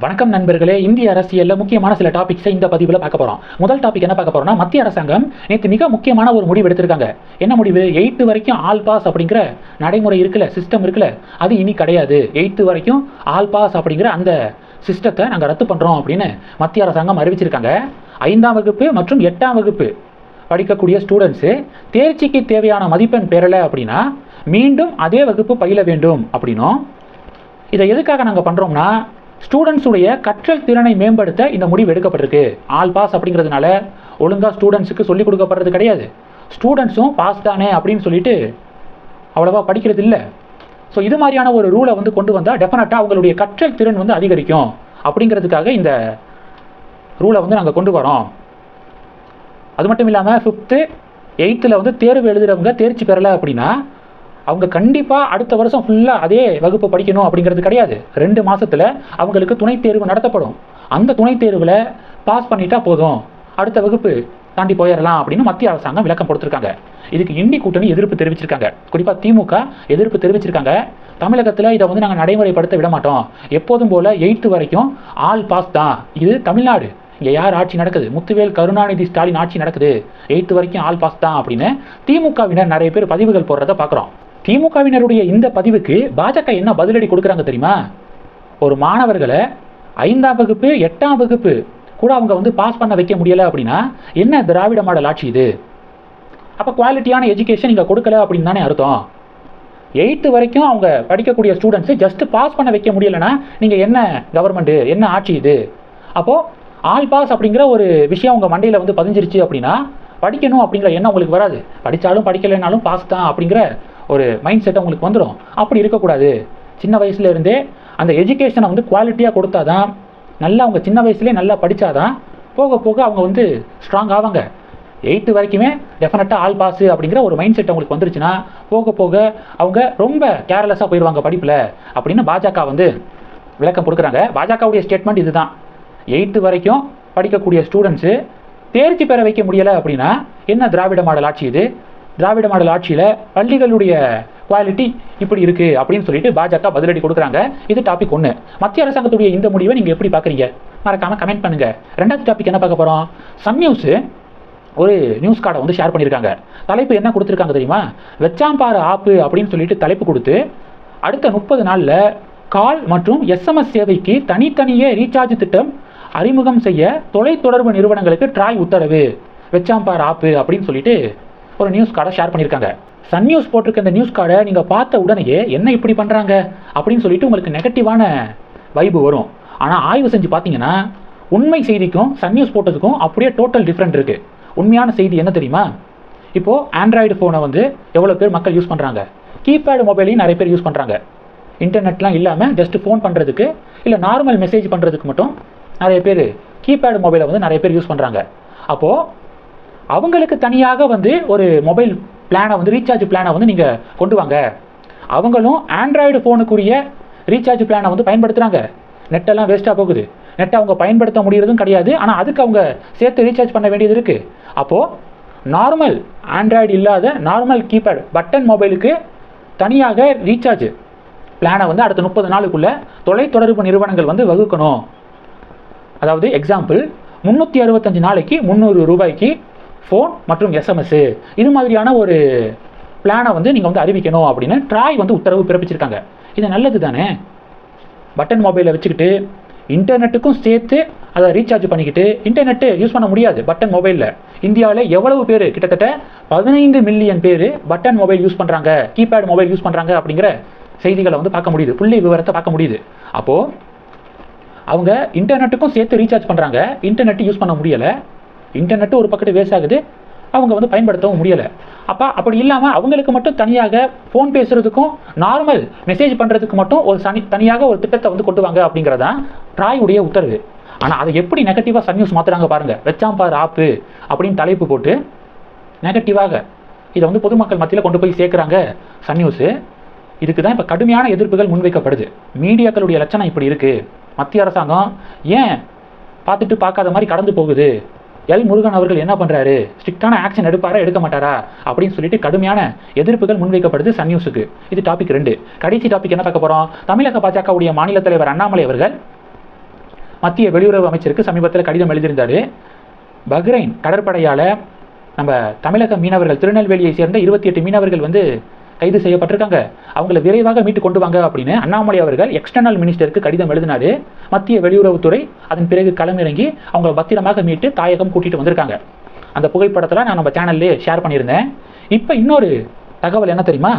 வணக்கம் நண்பர்களே இந்திய அரசியலில் முக்கியமான சில டாபிக்ஸை இந்த பதிவில் பார்க்க போகிறோம் முதல் டாபிக் என்ன பார்க்க போகிறோம்னா மத்திய அரசாங்கம் நேற்று மிக முக்கியமான ஒரு முடிவு எடுத்திருக்காங்க. என்ன முடிவு? எயித்து வரைக்கும் ஆல் பாஸ் அப்படிங்கிற நடைமுறை இருக்குல்ல சிஸ்டம் இருக்குல்ல அது இனி கிடையாது. எயித்து வரைக்கும் ஆல் பாஸ் அப்படிங்கிற அந்த சிஸ்டத்தை நாங்கள் ரத்து பண்ணுறோம் அப்படின்னு மத்திய அரசாங்கம் அறிவிச்சிருக்காங்க. ஐந்தாம் வகுப்பு மற்றும் எட்டாம் வகுப்பு படிக்கக்கூடிய ஸ்டூடெண்ட்ஸு தேர்ச்சிக்கு தேவையான மதிப்பெண் பெறலை அப்படின்னா மீண்டும் அதே வகுப்பு பயில வேண்டும் அப்படின்னும். இதை எதுக்காக நாங்கள் பண்ணுறோம்னா ஸ்டூடெண்ட்ஸுடைய கற்றல் திறனை மேம்படுத்த இந்த முடிவு எடுக்கப்பட்டிருக்கு. ஆல் பாஸ் அப்படிங்கிறதுனால ஒழுங்காக ஸ்டூடெண்ட்ஸுக்கு சொல்லிக் கொடுக்கப்படுறது கிடையாது. ஸ்டூடெண்ட்ஸும் பாஸ் தானே அப்படின்னு சொல்லிட்டு அவ்வளோவா படிக்கிறது இல்லை. ஸோ இது மாதிரியான ஒரு ரூலை வந்து கொண்டு வந்தால் டெஃபினட்டாக அவங்களுடைய கற்றல் திறன் வந்து அதிகரிக்கும் அப்படிங்கிறதுக்காக இந்த ரூலை வந்து நாங்கள் கொண்டு வரோம். அது மட்டும் இல்லாமல் ஃபிஃப்த்து எயித்தில் வந்து தேர்வு எழுதுகிறவங்க தேர்ச்சி பெறலை அப்படின்னா அவங்க கண்டிப்பாக அடுத்த வருஷம் ஃபுல்லாக அதே வகுப்பு படிக்கணும் அப்படிங்கிறது கிடையாது. ரெண்டு மாதத்தில் அவங்களுக்கு துணைத் தேர்வு நடத்தப்படும். அந்த துணைத் தேர்வில் பாஸ் பண்ணிட்டா போதும். அடுத்த வகுப்பு தாண்டி போயிடலாம் அப்படின்னு மத்திய அரசாங்கம் விளக்கம் கொடுத்துருக்காங்க. இதுக்கு இந்தி கூட்டணி எதிர்ப்பு தெரிவிச்சிருக்காங்க. குறிப்பாக திமுக எதிர்ப்பு தெரிவிச்சிருக்காங்க. தமிழகத்தில் இதை வந்து நாங்கள் நடைமுறைப்படுத்த விட மாட்டோம். எப்போதும் போல் எயித்து வரைக்கும் ஆல் பாஸ் தான். இது தமிழ்நாடு. இங்கே யார் ஆட்சி நடக்குது? முத்துவேல் கருணாநிதி ஸ்டாலின் ஆட்சி நடக்குது. எயித்து வரைக்கும் ஆல் பாஸ் தான் அப்படின்னு திமுகவினர் நிறைய பேர் பதிவுகள் போடுறத பார்க்குறோம் திமுகவினருடைய இந்த பதிவுக்கு பாஜக என்ன பதிலடி கொடுக்குறாங்க தெரியுமா? ஒரு மாணவர்களை ஐந்தாம் வகுப்பு எட்டாம் வகுப்பு கூட அவங்க வந்து பாஸ் பண்ண வைக்க முடியலை அப்படின்னா என்ன திராவிட மாடல் ஆட்சி இது? அப்போ குவாலிட்டியான எஜுகேஷன் இங்கே கொடுக்கல அப்படின்னு தானே அர்த்தம். எயித்து வரைக்கும் அவங்க படிக்கக்கூடிய ஸ்டூடெண்ட்ஸு ஜஸ்ட் பாஸ் பண்ண வைக்க முடியலைன்னா நீங்கள் என்ன கவர்மெண்ட்டு என்ன ஆட்சி இது? அப்போது ஆல் பாஸ் அப்படிங்கிற ஒரு விஷயம் உங்கள் மண்டையில் வந்து பதிஞ்சிருச்சு அப்படின்னா படிக்கணும் அப்படிங்கிற எண்ணம் உங்களுக்கு வராது. படித்தாலும் படிக்கலைனாலும் பாஸ் தான் அப்படிங்கிற ஒரு மைண்ட் செட் உங்களுக்கு வந்துடும் அப்படி இருக்கக்கூடாது. சின்ன வயசுல இருந்தே அந்த எஜுகேஷனை வந்து குவாலிட்டியாக கொடுத்தா தான் நல்லா அவங்க சின்ன வயசுலேயே நல்லா படித்தாதான் போக போக அவங்க வந்து ஸ்ட்ராங் ஆவாங்க. எயித்து வரைக்குமே டெஃபினட்டாக ஆல் பாஸ் அப்படிங்கிற ஒரு மைண்ட் செட் அவங்களுக்கு வந்துருச்சுன்னா போக போக அவங்க ரொம்ப கேர்லெஸ்ஸாக போயிடுவாங்க படிப்பில். அப்படின்னு பாஜக வந்து விளக்கம் கொடுக்குறாங்க. பாஜகவுடைய ஸ்டேட்மெண்ட் இதுதான். எயித்து வரைக்கும் படிக்கக்கூடிய ஸ்டூடெண்ட்ஸு தேர்ச்சி பெற வைக்க முடியலை அப்படின்னா என்ன திராவிட மாடல் ஆட்சி இது? திராவிட மாடல் ஆட்சியில் பள்ளிகளுடைய குவாலிட்டி இப்படி இருக்குது அப்படின்னு சொல்லிட்டு பாஜக பதிலடி கொடுக்குறாங்க. இது டாபிக் ஒன்று மத்திய அரசாங்கத்துடைய இந்த முடிவை நீங்கள் எப்படி பார்க்குறீங்க? மறக்காமல் கமெண்ட் பண்ணுங்கள் ரெண்டாவது டாபிக் என்ன பார்க்க போகிறோம் சம் நியூஸு ஒரு நியூஸ் கார்டை வந்து ஷேர் பண்ணியிருக்காங்க. தலைப்பு என்ன கொடுத்துருக்காங்க தெரியுமா? வெச்சாம்பாறு ஆப்பு அப்படின்னு சொல்லிட்டு தலைப்பு கொடுத்து அடுத்த முப்பது நாளில் கால் மற்றும் எஸ்எம்எஸ் சேவைக்கு தனித்தனியே ரீசார்ஜ் திட்டம் அறிமுகம் செய்ய தொலைத்தொடர்பு நிறுவனங்களுக்கு ட்ராய் உத்தரவு. வெச்சாம்பார் ஆப்பு அப்படின்னு சொல்லிட்டு ஒரு நியூஸ் கார்டை ஷேர் பண்ணியிருக்காங்க சன் நியூஸ் போட்டிருக்க இந்த நியூஸ் கார்டை நீங்கள் பார்த்த உடனேயே என்ன இப்படி பண்ணுறாங்க அப்படின்னு சொல்லிட்டு உங்களுக்கு நெகட்டிவான வைபு வரும். ஆனால் ஆய்வு செஞ்சு பார்த்தீங்கன்னா உண்மை செய்திக்கும் சன் நியூஸ் போட்டதுக்கும் அப்படியே டோட்டல் டிஃப்ரெண்ட் இருக்குது உண்மையான செய்தி என்ன தெரியுமா? இப்போது ஆண்ட்ராய்டு ஃபோனை வந்து எவ்வளோ பேர் மக்கள் யூஸ் பண்ணுறாங்க கீபேடு மொபைலையும் நிறைய பேர் யூஸ் பண்ணுறாங்க இன்டர்நெட்லாம் இல்லாமல் ஜஸ்ட் ஃபோன் பண்ணுறதுக்கு இல்லை நார்மல் மெசேஜ் பண்ணுறதுக்கு மட்டும் நிறைய பேர் கீபேடு மொபைலை வந்து நிறைய பேர் யூஸ் பண்ணுறாங்க அப்போது அவங்களுக்கு தனியாக வந்து ஒரு மொபைல் பிளானை வந்து ரீசார்ஜ் பிளானை வந்து நீங்கள் கொண்டு வாங்க. அவங்களும் ஆண்ட்ராய்டு ஃபோனுக்குரிய ரீசார்ஜ் பிளானை வந்து பயன்படுத்துகிறாங்க நெட்டெல்லாம் வேஸ்ட்டாக போகுது. நெட்டை அவங்க பயன்படுத்த முடியறதும் கிடையாது. ஆனால் அதுக்கு அவங்க சேர்த்து ரீசார்ஜ் பண்ண வேண்டியது இருக்குது அப்போது நார்மல் ஆண்ட்ராய்டு இல்லாத நார்மல் கீபேட் பட்டன் மொபைலுக்கு தனியாக ரீசார்ஜ் பிளானை வந்து அடுத்த முப்பது நாளுக்குள்ளே தொலைத்தொடர்பு நிறுவனங்கள் வந்து வகுக்கணும். அதாவது எக்ஸாம்பிள் முந்நூற்றி அறுபத்தஞ்சு நாளைக்கு முந்நூறு ரூபாய்க்கு ஃபோன் மற்றும் எஸ்எம்எஸ் இது மாதிரியான ஒரு பிளானை வந்து நீங்கள் வந்து அறிவிக்கணும் அப்படின்னு ட்ராய் வந்து உத்தரவு பிறப்பிச்சிருக்காங்க. இது நல்லது தானே? பட்டன் மொபைலை வச்சுக்கிட்டு இன்டர்நெட்டுக்கும் சேர்த்து அதை ரீசார்ஜ் பண்ணிக்கிட்டு இன்டர்நெட்டு யூஸ் பண்ண முடியாது பட்டன் மொபைலில் இந்தியாவில் எவ்வளவு பேர்? கிட்டத்தட்ட பதினைந்து மில்லியன் பேர் பட்டன் மொபைல் யூஸ் பண்ணுறாங்க கீபேட் மொபைல் யூஸ் பண்ணுறாங்க அப்படிங்கிற செய்திகளை வந்து பார்க்க முடியுது. புள்ளி விவரத்தை பார்க்க முடியுது. அப்போது அவங்க இன்டர்நெட்டுக்கும் சேர்த்து ரீசார்ஜ் பண்ணுறாங்க இன்டர்நெட் யூஸ் பண்ண முடியலை. இன்டர்நெட்டும் ஒரு பக்கத்து வேஸ்ட் ஆகுது. அவங்க வந்து பயன்படுத்தவும் முடியலை. அப்போ அப்படி இல்லாமல் அவங்களுக்கு மட்டும் தனியாக ஃபோன் பேசுகிறதுக்கும் நார்மல் மெசேஜ் பண்ணுறதுக்கு மட்டும் ஒரு தனி தனியாக ஒரு திட்டத்தை வந்து கொண்டு வாங்க அப்படிங்கிறதான் ட்ராயுடைய உத்தரவு. ஆனால் அதை எப்படி நெகட்டிவாக சன் நியூஸ் மாற்றுறாங்க பாருங்கள் வெச்சாம்பார் ஆப்பு அப்படின்னு தலைப்பு போட்டு நெகட்டிவாக இதை வந்து பொதுமக்கள் மத்தியில் கொண்டு போய் சேர்க்குறாங்க சன் நியூஸு இதுக்கு தான் இப்போ கடுமையான எதிர்ப்புகள் முன்வைக்கப்படுது. மீடியாக்களுடைய லட்சணம் இப்படி இருக்குது மத்திய அரசாங்கம் ஏன் பார்த்துட்டு பார்க்காத மாதிரி கடந்து போகுது? எல் முருகன் அவர்கள் என்ன பண்ணுறாரு ஸ்ட்ரிக்டான ஆக்ஷன் எடுப்பாரா எடுக்க மாட்டாரா? அப்படின்னு சொல்லிட்டு கடுமையான எதிர்ப்புகள் முன்வைக்கப்படுது சன் நியூஸுக்கு. இது டாபிக் ரெண்டு. கடைசி டாபிக் என்ன பார்க்க போகிறோம் தமிழக பாஜகவுடைய மாநில தலைவர் அண்ணாமலை அவர்கள் மத்திய வெளியுறவு அமைச்சருக்கு சமீபத்தில் கடிதம் எழுதியிருந்தார். பஹ்ரைன் கடற்படையால் நம்ம தமிழக மீனவர்கள் திருநெல்வேலியை சேர்ந்த இருபத்தி எட்டு மீனவர்கள் வந்து கைது செய்யப்பட்டிருக்காங்க. அவங்கள விரைவாக மீட்டு கொண்டு வாங்க அப்படின்னு அண்ணாமலை அவர்கள் எக்ஸ்டர்னல் மினிஸ்டருக்கு கடிதம் எழுதினாரு. மத்திய வெளியுறவுத்துறை அதன் பிறகு களமிறங்கி அவங்கள பத்திரமாக மீட்டு தாயகம் கூட்டிட்டு வந்திருக்காங்க. அந்த புகைப்படத்தில் நான் நம்ம சேனல்லே ஷேர் பண்ணியிருந்தேன். இப்போ இன்னொரு தகவல் என்ன தெரியுமா?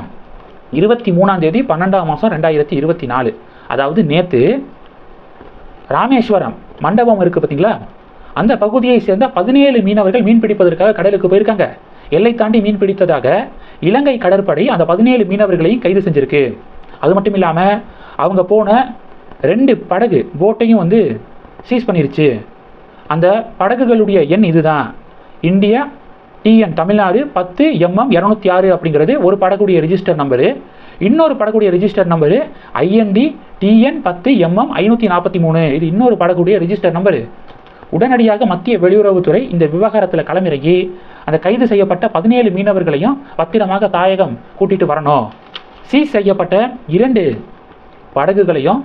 இருபத்தி மூணாம் தேதி பன்னெண்டாம் மாதம் ரெண்டாயிரத்தி இருபத்தி நாலு. அதாவது நேற்று ராமேஸ்வரம் மண்டபம் இருக்கு பார்த்தீங்களா அந்த பகுதியை சேர்ந்த பதினேழு மீனவர்கள் மீன் பிடிப்பதற்காக கடலுக்கு போயிருக்காங்க. எல்லை தாண்டி மீன் பிடித்ததாக இலங்கை கடற்படை அந்த பதினேழு மீனவர்களையும் கைது செஞ்சிருக்கு. அது மட்டும் இல்லாமல் அவங்க போன ரெண்டு படகு போட்டையும் வந்து சீஸ் பண்ணிருச்சு. அந்த படகுகளுடைய எண் இதுதான். இந்தியா டிஎன் தமிழ்நாடு பத்து எம்எம் இரநூத்தி ஆறு அப்படிங்கிறது ஒரு படகுடைய ரிஜிஸ்டர் நம்பரு இன்னொரு படகுடைய ரிஜிஸ்டர் நம்பரு ஐஎன்டி டிஎன் பத்து எம்எம் ஐநூற்றி நாற்பத்தி மூணு. இது இன்னொரு படகுடைய ரிஜிஸ்டர் நம்பரு உடனடியாக மத்திய வெளியுறவுத்துறை இந்த விவகாரத்தில் களமிறங்கி அந்த கைது செய்யப்பட்ட பதினேழு மீனவர்களையும் பத்திரமாக தாயகம் கூட்டிட்டு வரணும். சீஸ் செய்யப்பட்ட இரண்டு படகுகளையும்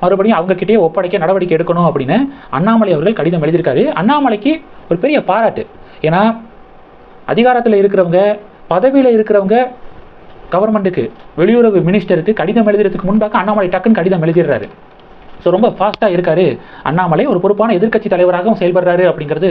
மறுபடியும் அவங்கக்கிட்டே ஒப்படைக்க நடவடிக்கை எடுக்கணும் அப்படின்னு அண்ணாமலை அவர்கள் கடிதம் எழுதியிருக்காரு. அண்ணாமலைக்கு ஒரு பெரிய பாராட்டு. ஏன்னா அதிகாரத்தில் இருக்கிறவங்க பதவியில் இருக்கிறவங்க கவர்மெண்ட்டுக்கு வெளியுறவு மினிஸ்டருக்கு கடிதம் எழுதுறதுக்கு முன்பாக அண்ணாமலை டக்குன்னு கடிதம் எழுதிடுறாரு. ஸோ ரொம்ப ஃபாஸ்ட்டாக இருக்காரு. அண்ணாமலை ஒரு பொறுப்பான எதிர்க்கட்சி தலைவராகவும் செயல்படுறாரு அப்படிங்கிறது